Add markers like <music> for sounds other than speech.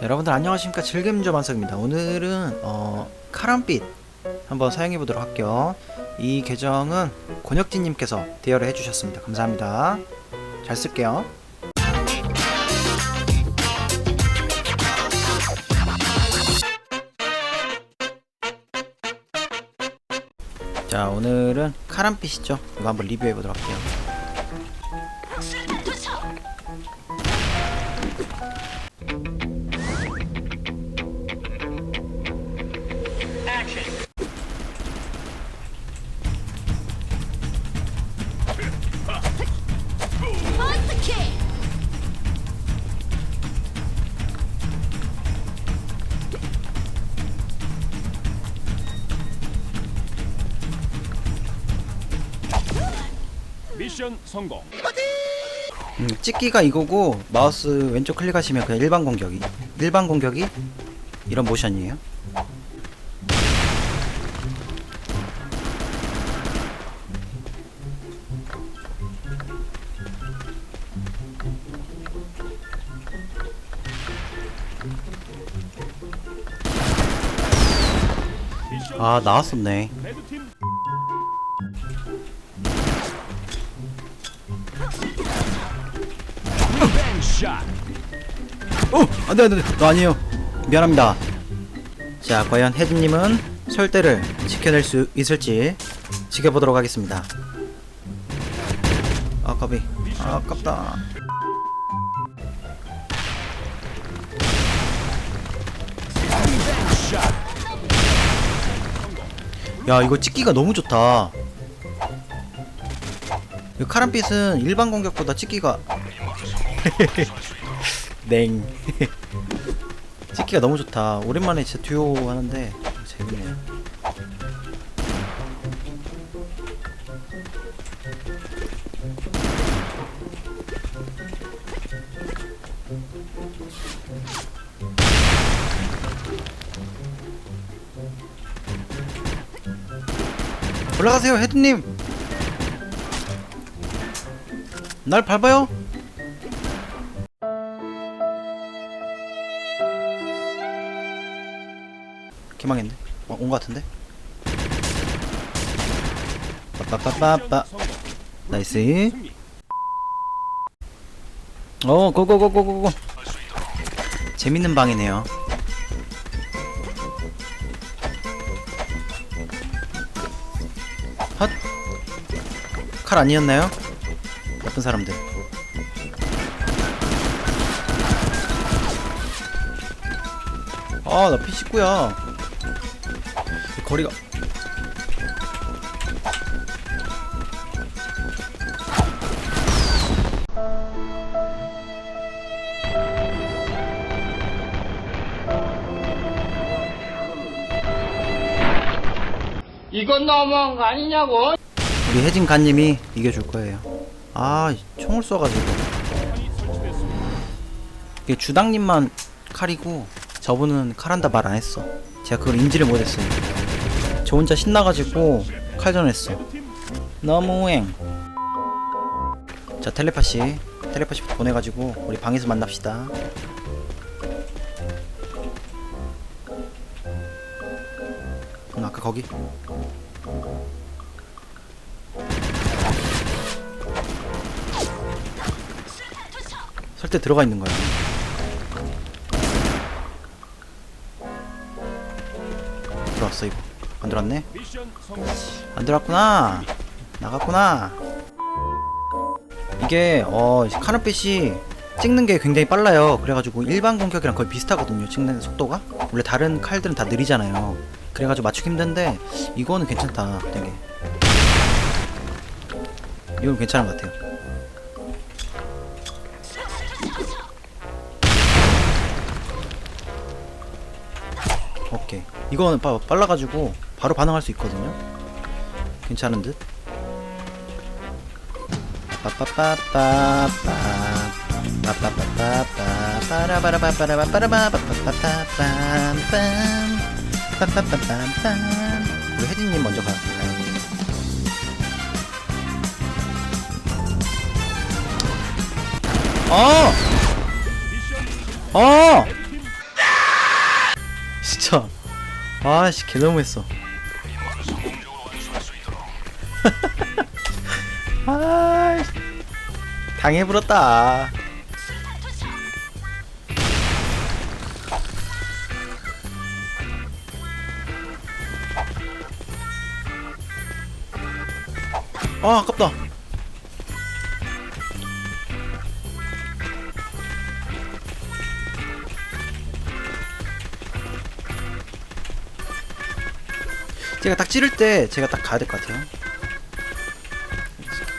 자, 여러분들 안녕하십니까? 즐겜조 만석입니다. 오늘은 어, 카람빛 한번 사용해 보도록 할게요. 이 계정은 권혁진님께서 대여를 해주셨습니다. 감사합니다. 잘 쓸게요. 자 오늘은 카람빛이죠. 이거 한번 리뷰해 보도록 할게요 미션 성공. 음, 찍기가 이거고 마우스 왼쪽 클릭하시면 그냥 일반 공격이 일반 공격이 이런 모션이에요. 아 나왔었네. 어 안돼 안돼 너 아니에요. 미안합니다. 자 과연 혜진님은 설대를 지켜낼 수 있을지 지켜보도록 하겠습니다. 아깝이 아깝다. 뱅샷. 야 이거 찍기가 너무 좋다 이 카람빛은 일반 공격보다 찍기가 <laughs> 냉. <laughs> 찍기가 너무 좋다. 오랜만에 진짜 듀오 하는데 재밌네요. 올라가세요 헤드님. 날 밟아요 기망했네. 어, 온거 같은데? 빠빠빠빠빠. 성공. 나이스. 어 고고고고고고. 재밌는 방이네요. 헛 칼 아니었나요? 나쁜 사람들. 아나 P19야 거리가 이건 너무한 거 아니냐고? 우리 혜진 간님이 이겨줄 거예요 아 총을 쏴가지고. 이게 주당님만 칼이고 저분은 칼 한다 말 안 했어. 제가 그걸 인지를 못했어요. 저 혼자 신나가지고 칼전했어. 너무행. 자 텔레파시 텔레파시 보내가지고 우리 방에서 만납시다. 응 아까 거기. 설때 들어가 있는 거야. 들어왔어 이거. 안 들어왔네? 안 들어왔구나. 나갔구나. 이게 어 카르펫이 찍는 게 굉장히 빨라요. 그래가지고 일반 공격이랑 거의 비슷하거든요. 찍는 속도가. 원래 다른 칼들은 다 느리잖아요. 그래가지고 맞추기 힘든데 이거는 괜찮다. 되게. 이건 괜찮은 것 같아요. 오케이. 이거는 빠, 빨라가지고 바로 반응할 수 있거든요. 괜찮은 듯. 우리 혜진님 먼저 가요. 어! 어! 진짜 아씨 개 너무했어 아 당해버렸다. 아 아깝다. 제가 딱 찌를 때 제가 딱 가야 될 것 같아요